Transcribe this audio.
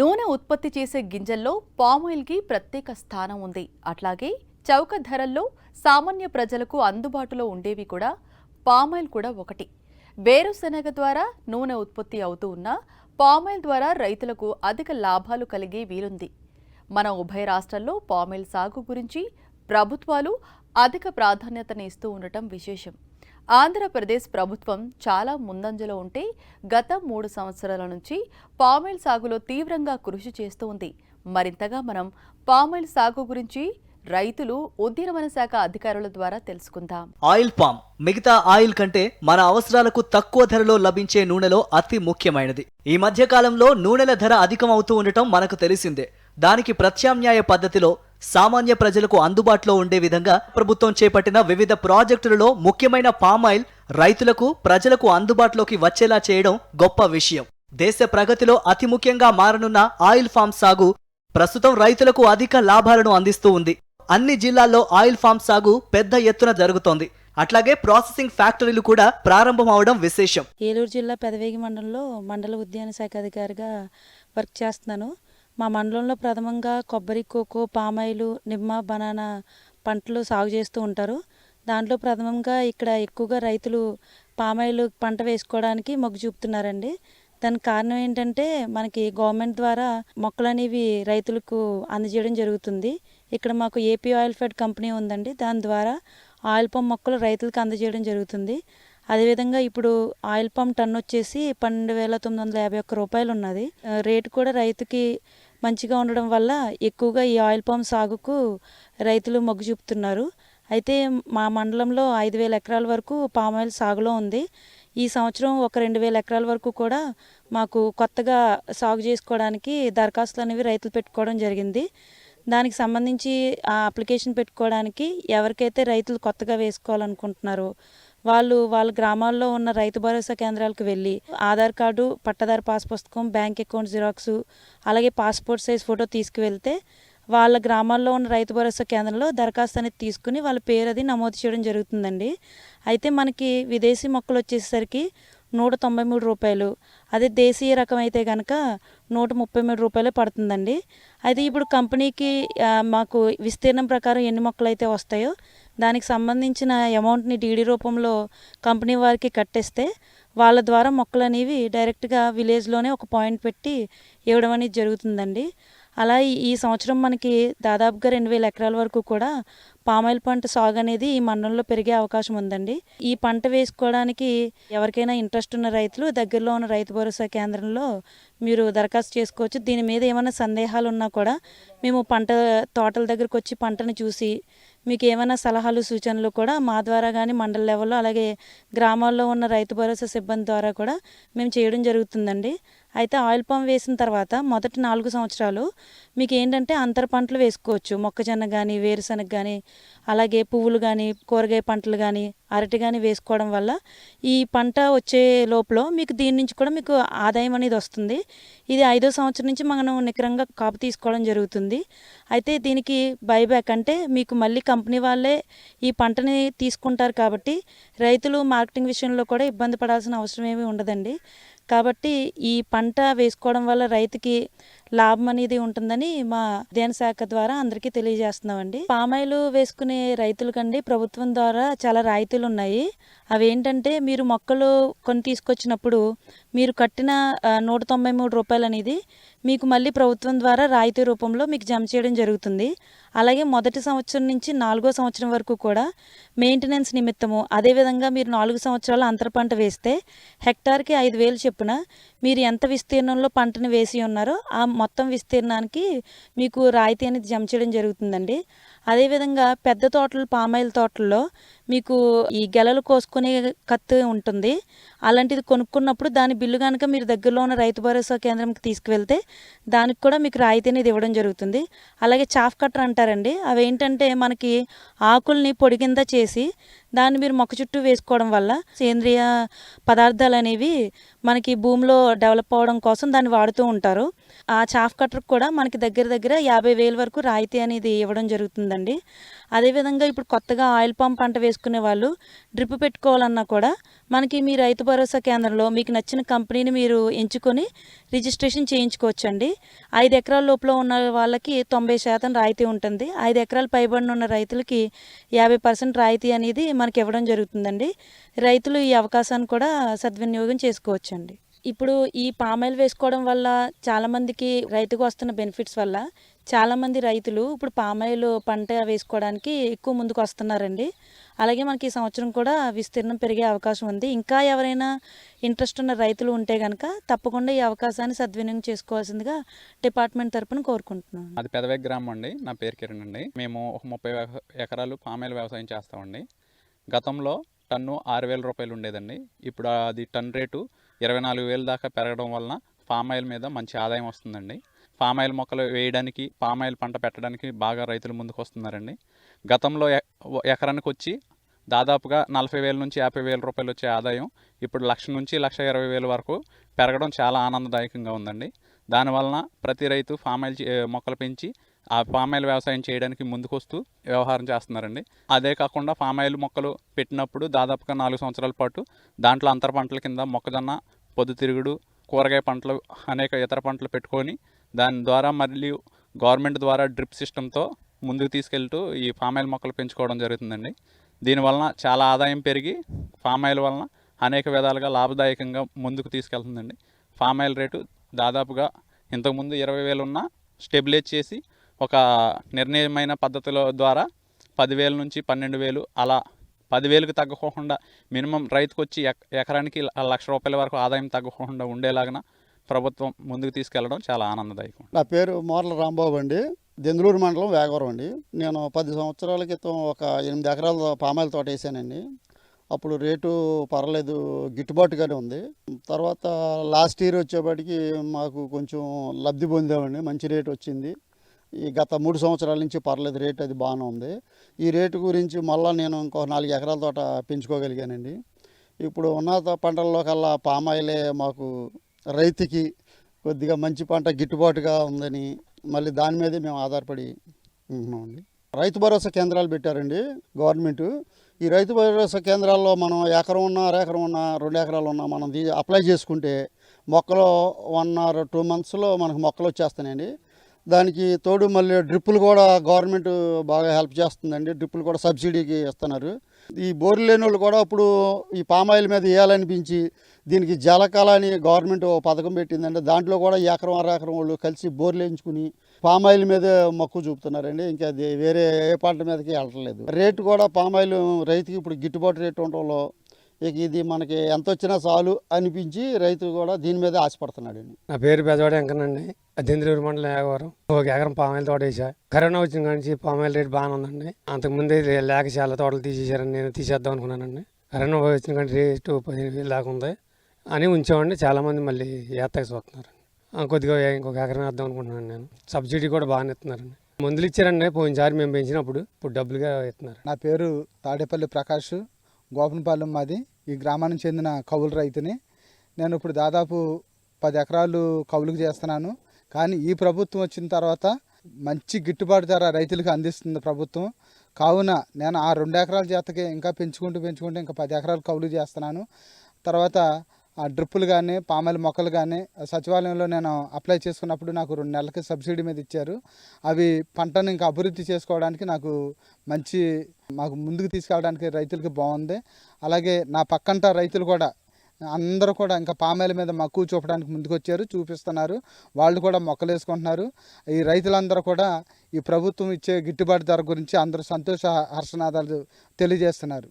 నూనె ఉత్పత్తి చేసే గింజల్లో పామాయిల్కి ప్రత్యేక స్థానం ఉంది. అట్లాగే చౌక ధరల్లో సామాన్య ప్రజలకు అందుబాటులో ఉండేవి కూడా పామాయిల్ కూడా ఒకటి. వేరుశెనగ ద్వారా నూనె ఉత్పత్తి అవుతూ ఉన్న పామాయిల్ ద్వారా రైతులకు అధిక లాభాలు కలిగే వీలుంది. మన ఉభయ రాష్ట్రాల్లో పామాయిల్ సాగు గురించి ప్రభుత్వాలు అధిక ప్రాధాన్యతనిస్తూ ఉండటం విశేషం. ఆంధ్రప్రదేశ్ ప్రభుత్వం చాలా ముందంజలో ఉంటే గత మూడు సంవత్సరాల నుంచి పామాయిల్ సాగులో తీవ్రంగా కృషి చేస్తూ ఉంది. మరింతగా మనం పామాయిల్ సాగు గురించి రైతులు ఉద్యానవన శాఖ అధికారుల ద్వారా తెలుసుకుందాం. ఆయిల్ పామ్ మిగతా ఆయిల్ కంటే మన అవసరాలకు తక్కువ ధరలో లభించే నూనెలో అతి ముఖ్యమైనది. ఈ మధ్య కాలంలో నూనెల ధర అధికమవుతూ ఉండటం మనకు తెలిసిందే. దానికి ప్రత్యామ్నాయ పద్ధతిలో సామాన్య ప్రజలకు అందుబాటులో ఉండే విధంగా ప్రభుత్వం చేపట్టిన వివిధ ప్రాజెక్టులలో ముఖ్యమైన పామాయిల్ రైతులకు ప్రజలకు అందుబాటులోకి వచ్చేలా చేయడం గొప్ప విషయం. దేశ ప్రగతిలో అతి ముఖ్యంగా మారనున్న ఆయిల్ ఫామ్ సాగు ప్రస్తుతం రైతులకు అధిక లాభాలను అందిస్తూ ఉంది. అన్ని జిల్లాల్లో ఆయిల్ ఫామ్ సాగు పెద్ద ఎత్తున జరుగుతోంది. అట్లాగే ప్రాసెసింగ్ ఫ్యాక్టరీలు కూడా ప్రారంభం అవడం విశేషం. ఏలూరు జిల్లా పెదవేగి మండలంలో మండల ఉద్యాన శాఖ అధికారిగా వర్క్ చేస్తున్నాను. మా మండలంలో ప్రథమంగా కొబ్బరి కోకో పామాయిలు నిమ్మ బనానా పంటలు సాగు చేస్తూ ఉంటారు. దాంట్లో ప్రథమంగా ఇక్కడ ఎక్కువగా రైతులు పామాయిలు పంట వేసుకోవడానికి మొగ్గు చూపుతున్నారండి. దానికి కారణం ఏంటంటే మనకి గవర్నమెంట్ ద్వారా మొక్కలు అనేవి రైతులకు అందజేయడం జరుగుతుంది. ఇక్కడ మాకు ఏపీ ఆయిల్ ఫెడ్ కంపెనీ ఉందండి. దాని ద్వారా ఆయిల్ పంప్ మొక్కలు రైతులకు అందజేయడం జరుగుతుంది. అదేవిధంగా ఇప్పుడు ఆయిల్ పంప్ టన్ వచ్చేసి పన్నెండు వేల తొమ్మిది వందల యాభై ఒక్క రూపాయలు ఉన్నది. రేటు కూడా రైతుకి మంచిగా ఉండడం వల్ల ఎక్కువగా ఈ ఆయిల్ పామ్ సాగుకు రైతులు మొగ్గు చూపుతున్నారు. అయితే మా మండలంలో ఐదు వేల ఎకరాల వరకు పామాయిల్ సాగులో ఉంది. ఈ సంవత్సరం ఒక రెండు వేల ఎకరాల వరకు కూడా మాకు కొత్తగా సాగు చేసుకోవడానికి దరఖాస్తులు అనేవి రైతులు పెట్టుకోవడం జరిగింది. దానికి సంబంధించి ఆ అప్లికేషన్ పెట్టుకోవడానికి ఎవరికైతే రైతులు కొత్తగా వేసుకోవాలనుకుంటున్నారో వాళ్ళు వాళ్ళ గ్రామాల్లో ఉన్న రైతు భరోసా కేంద్రాలకు వెళ్ళి ఆధార్ కార్డు పట్టదారు పాస్ పుస్తకం బ్యాంక్ అకౌంట్ జిరాక్స్ అలాగే పాస్పోర్ట్ సైజ్ ఫోటో తీసుకువెళ్తే వాళ్ళ గ్రామాల్లో ఉన్న రైతు భరోసా కేంద్రంలో దరఖాస్తు అనేది తీసుకుని వాళ్ళ పేరు అది నమోదు చేయడం జరుగుతుందండి. అయితే మనకి విదేశీ మొక్కలు వచ్చేసరికి నూట తొంభై మూడు రూపాయలు అదే దేశీయ రకం అయితే కనుక నూట ముప్పై మూడు రూపాయలే పడుతుందండి. అది ఇప్పుడు కంపెనీకి మాకు విస్తీర్ణం ప్రకారం ఎన్ని మొక్కలు అయితే వస్తాయో దానికి సంబంధించిన అమౌంట్ని డీడీ రూపంలో కంపెనీ వారికి కట్టేస్తే వాళ్ళ ద్వారా మొక్కలు అనేవి డైరెక్ట్గా విలేజ్లోనే ఒక పాయింట్ పెట్టి ఇవ్వడం అనేది జరుగుతుందండి. అలా ఈ- ఈ సంవత్సరం మనకి దాదాపుగా రెండు వేల ఎకరాల వరకు కూడా పామాయిల్ పంట సాగు అనేది ఈ మండలంలో పెరిగే అవకాశం ఉందండి. ఈ పంట వేసుకోవడానికి ఎవరికైనా ఇంట్రెస్ట్ ఉన్న రైతులు దగ్గరలో ఉన్న రైతు భరోసా కేంద్రంలో మీరు దరఖాస్తు చేసుకోవచ్చు. దీని మీద ఏమైనా సందేహాలు ఉన్నా కూడా మేము పంట తోటల దగ్గరకు వచ్చి పంటను చూసి మీకు ఏమైనా సలహాలు సూచనలు కూడా మా ద్వారా కానీ మండల లెవెల్లో అలాగే గ్రామాల్లో ఉన్న రైతు భరోసా సిబ్బంది ద్వారా కూడా మేము చేయడం జరుగుతుందండి. అయితే ఆయిల్ పంప్ వేసిన తర్వాత మొదటి నాలుగు సంవత్సరాలు మీకు ఏంటంటే అంతర పంటలు వేసుకోవచ్చు. మొక్కజొన్న కానీ వేరుశనగ కానీ అలాగే పువ్వులు కానీ కూరగాయ పంటలు కానీ అరటి కానీ వేసుకోవడం వల్ల ఈ పంట వచ్చే లోపల మీకు దీని నుంచి కూడా మీకు ఆదాయం అనేది వస్తుంది. ఇది ఐదో సంవత్సరం నుంచి మనం నికరంగా కాపు తీసుకోవడం జరుగుతుంది. అయితే దీనికి బైబ్యాక్ అంటే మీకు మళ్ళీ కంపెనీ వాళ్ళే ఈ పంటని తీసుకుంటారు కాబట్టి రైతులు మార్కెటింగ్ విషయంలో కూడా ఇబ్బంది పడాల్సిన అవసరం ఏమీ ఉండదండి. కాబట్టి ఈ పంట వేసుకోవడం వల్ల రైతుకి లాభం అనేది ఉంటుందని మా ఉద్యాన శాఖ ద్వారా అందరికీ తెలియజేస్తున్నామండి. పామాయిలు వేసుకునే రైతులకండి ప్రభుత్వం ద్వారా చాలా రాయితీలు ఉన్నాయి అవి ఏంటంటే మీరు మొక్కలు కొని తీసుకొచ్చినప్పుడు మీరు కట్టిన నూట తొంభై మూడు రూపాయలు అనేది మీకు మళ్ళీ ప్రభుత్వం ద్వారా రాయితీ రూపంలో మీకు జమ చేయడం జరుగుతుంది. అలాగే మొదటి సంవత్సరం నుంచి నాలుగో సంవత్సరం వరకు కూడా మెయింటెనెన్స్ నిమిత్తము అదేవిధంగా మీరు నాలుగు సంవత్సరాలు అంతర పంట వేస్తే హెక్టార్కి ఐదు వేలు చొప్పున మీరు ఎంత విస్తీర్ణంలో పంటను వేసి ఉన్నారో ఆ మొత్తం విస్తీర్ణానికి మీకు రాయితీ అనేది జమ చేయడం జరుగుతుందండి. అదేవిధంగా పెద్ద తోటలు పామాయిల్ తోటల్లో మీకు ఈ గెలలు కోసుకునే కత్తి ఉంటుంది. అలాంటిది కొనుక్కున్నప్పుడు దాని బిల్లు కనుక మీరు దగ్గరలో ఉన్న రైతు భరోసా కేంద్రంకి తీసుకువెళ్తే దానికి కూడా మీకు రాయితీ అనేది ఇవ్వడం జరుగుతుంది. అలాగే చాఫ్ కట్టర్ అంటారండి. అవి ఏంటంటే మనకి ఆకుల్ని పొడి కింద చేసి దాన్ని మీరు మొక్క చుట్టూ వేసుకోవడం వల్ల సేంద్రియ పదార్థాలు అనేవి మనకి భూమిలో డెవలప్ అవ్వడం కోసం దాన్ని వాడుతూ ఉంటారు. ఆ చాఫ్ కట్టర్కి కూడా మనకి దగ్గర దగ్గర యాభై వేల వరకు రాయితీ అనేది ఇవ్వడం జరుగుతుందండి. అదేవిధంగా ఇప్పుడు కొత్తగా ఆయిల్ పంప్ పంట వేసుకునే వాళ్ళు డ్రిప్ పెట్టుకోవాలన్నా కూడా మనకి మీ రైతు భరోసా కేంద్రంలో మీకు నచ్చిన కంపెనీని మీరు ఎంచుకొని రిజిస్ట్రేషన్ చేయించుకోవచ్చండి. ఐదు ఎకరాల లోపల ఉన్న వాళ్ళకి తొంభై శాతం రాయితీ ఉంటుంది. ఐదు ఎకరాలు పైబడిన ఉన్న రైతులకి యాభై పర్సెంట్ రాయితీ అనేది మనకి ఇవ్వడం జరుగుతుందండి. రైతులు ఈ అవకాశాన్ని కూడా సద్వినియోగం చేసుకోవచ్చండి. ఇప్పుడు ఈ పామాయిల్ వేసుకోవడం వల్ల చాలామందికి రైతుకు వస్తున్న బెనిఫిట్స్ వల్ల చాలామంది రైతులు ఇప్పుడు పామాయిల్ పంట వేసుకోవడానికి ఎక్కువ ముందుకు వస్తున్నారండి. అలాగే మనకి ఈ సంవత్సరం కూడా విస్తీర్ణం పెరిగే అవకాశం ఉంది. ఇంకా ఎవరైనా ఇంట్రెస్ట్ ఉన్న రైతులు ఉంటే కనుక తప్పకుండా ఈ అవకాశాన్ని సద్వినియోగం చేసుకోవాల్సిందిగా డిపార్ట్మెంట్ తరపున కోరుకుంటున్నాను. అది పెదవే గ్రామం అండి. నా పేరు కిరణ్ అండి. మేము ఒక ముప్పై ఎకరాలు పామాయిల్ వ్యవసాయం చేస్తామండి. గతంలో టన్ను ఆరు వేల రూపాయలు ఉండేదండి. ఇప్పుడు అది టన్ రేటు ఇరవై నాలుగు వేలు దాకా పెరగడం వలన పామాయిల్ మీద మంచి ఆదాయం వస్తుందండి. పామాయిల్ మొక్కలు వేయడానికి పామ్ ఆయిల్ పంట పెట్టడానికి బాగా రైతులు ముందుకు వస్తున్నారండి గతంలో ఎకరానికి వచ్చి దాదాపుగా నలభై వేల నుంచి యాభై వేల రూపాయలు వచ్చే ఆదాయం ఇప్పుడు లక్ష నుంచి లక్ష ఇరవై వేల వరకు పెరగడం చాలా ఆనందదాయకంగా ఉందండి. దానివలన ప్రతి రైతు ఫామ్ ఆయిల్ మొక్కలు పెంచి ఆ పామాయిల్ వ్యవసాయం చేయడానికి ముందుకొస్తూ వ్యవహారం చేస్తున్నారండి. అదే కాకుండా పామాయిల్ మొక్కలు పెట్టినప్పుడు దాదాపుగా నాలుగు సంవత్సరాల పాటు దాంట్లో అంతర పంటల కింద మొక్కజొన్న పొద్దుతిరుగుడు కూరగాయ పంటలు అనేక ఇతర పంటలు పెట్టుకొని దాని ద్వారా మరియు గవర్నమెంట్ ద్వారా డ్రిప్ సిస్టంతో ముందుకు తీసుకెళ్తూ ఈ పామాయిల్ మొక్కలు పెంచుకోవడం జరుగుతుందండి. దీనివలన చాలా ఆదాయం పెరిగి పామాయిల్ వలన అనేక విధాలుగా లాభదాయకంగా ముందుకు తీసుకెళ్తుందండి. పామాయిల్ రేటు దాదాపుగా ఇంతకుముందు ఇరవై వేలు ఉన్న స్టెబిలైజ్ చేసి ఒక నిర్ణయమైన పద్ధతుల ద్వారా పదివేల నుంచి పన్నెండు వేలు అలా పదివేలకు తగ్గకోకుండా మినిమం రైతుకు వచ్చి ఎక- ఎకరానికి లక్ష రూపాయల వరకు ఆదాయం తగ్గకుండా ఉండేలాగా ప్రభుత్వం ముందుకు తీసుకెళ్ళడం చాలా ఆనందదాయకం. నా పేరు మోర్ల రాంబాబు అండి. దెందులూరు మండలం వేగవరం అండి. నేను పది సంవత్సరాల క్రితం ఒక ఎనిమిది ఎకరాల పామాయిల తోట వేసానండి. అప్పుడు రేటు పర్లేదు గిట్టుబాటుగానే ఉంది. తర్వాత లాస్ట్ ఇయర్ వచ్చేప్పటికి మాకు కొంచెం లబ్ధి పొందామండి. మంచి రేటు వచ్చింది. ఈ గత మూడు సంవత్సరాల నుంచి పర్లేదు రేటు అది బాగానే ఉంది. ఈ రేటు గురించి మళ్ళీ నేను ఇంకో నాలుగు ఎకరాల తోట పెంచుకోగలిగానండి. ఇప్పుడు ఉన్నత పంటల్లో కల్లా పామాయిలే మాకు రైతుకి కొద్దిగా మంచి పంట గిట్టుబాటుగా ఉందని మళ్ళీ దాని మీదే మేము ఆధారపడి ఉంటున్నామండి. రైతు భరోసా కేంద్రాలు పెట్టారండి గవర్నమెంటు. ఈ రైతు భరోసా కేంద్రాల్లో మనం ఎకరం ఉన్నా అరెకరం ఉన్నా రెండు ఎకరాలు ఉన్నా మనం అప్లై చేసుకుంటే మొక్కలు వన్ ఆర్ టూ మంత్స్లో మనకు మొక్కలు వచ్చేస్తాయండి దానికి తోడు మళ్ళీ డ్రిప్పులు కూడా గవర్నమెంట్ బాగా హెల్ప్ చేస్తుందండి. డ్రిప్పులు కూడా సబ్సిడీకి ఇస్తున్నారు. ఈ బోర్లు లేని వాళ్ళు కూడా ఇప్పుడు ఈ పామాయిల్ మీద వేయాలనిపించి దీనికి జలకళ అని గవర్నమెంట్ పథకం పెట్టిందండి. దాంట్లో కూడా ఎకరం అర ఎకరం వాళ్ళు కలిసి బోర్లు వేయించుకుని పామాయిల్ మీదే మక్కువ చూపుతున్నారండి. ఇంకా అది వేరే ఏ పంట మీదకి వెళ్ళట్లేదు. రేటు కూడా పామాయిల్ రైతుకి ఇప్పుడు గిట్టుబాటు రేటు ఉండడంలో ఇక ఇది మనకి ఎంత వచ్చినా చాలు అనిపించి రైతు కూడా దీని మీదే ఆశపడుతున్నాడండి నా పేరు పెద్దవాడ వెంకనండి. అద్దెంద్రూరు మండలం ఏగవరం ఒక ఎకరం పామాయిల్ తోట వేసా కరోనా వచ్చిన కాడి నుంచి పామాయిల్ రేట్ బాగానే ఉందండి. అంతకుముందే లేక చాలా తోటలు తీసేశారని నేను తీసేద్దాం అనుకున్నానండి. కరోనా వచ్చిన కాడి రేటు పదిహేను వేలు దాకా ఉంది. అని ఉంచామండి చాలామంది మళ్ళీ ఏత్తకి చూస్తున్నారు కొద్దిగా ఇంకొక ఎకరం వేద్దాం అనుకుంటున్నాను నేను. సబ్సిడీ కూడా బాగానే ఇస్తున్నారండి. మందులు ఇచ్చారండి. పోయినసారి మేము పెంచినప్పుడు. ఇప్పుడు డబ్బులుగా ఇస్తున్నారు. నా పేరు తాడేపల్లి ప్రకాష్. గోపనపాలెం మాది. ఈ గ్రామానికి చెందిన కౌలు రైతుని. నేను ఇప్పుడు దాదాపు పది ఎకరాలు కౌలుకు చేస్తున్నాను. కానీ ఈ ప్రభుత్వం వచ్చిన తర్వాత మంచి గిట్టుబాటు ధర రైతులకు అందిస్తుంది ప్రభుత్వం. కావున నేను ఆ రెండు ఎకరాల చేతకి ఇంకా పెంచుకుంటూ పెంచుకుంటూ ఇంకా పది ఎకరాలు కౌలు చేస్తున్నాను. తర్వాత డ్రిప్పులు కానీ పామాయిల్ మొక్కలు కానీ సచివాలయంలో నేను అప్లై చేసుకున్నప్పుడు నాకు రెండు నెలలకి సబ్సిడీ మీద ఇచ్చారు. అవి పంటను ఇంకా అభివృద్ధి చేసుకోవడానికి నాకు మంచి మాకు ముందుకు తీసుకెళ్ళడానికి రైతులకి బాగుంది. అలాగే నా పక్కంట రైతులు కూడా అందరూ కూడా ఇంకా పామాయిల మీద మక్కువ చూపడానికి ముందుకు వచ్చారు చూపిస్తున్నారు. వాళ్ళు కూడా మొక్కలు వేసుకుంటున్నారు. ఈ రైతులందరూ కూడా ఈ ప్రభుత్వం ఇచ్చే గిట్టుబాటు ధర గురించి అందరూ సంతోష హర్షనాదాలు తెలియజేస్తున్నారు.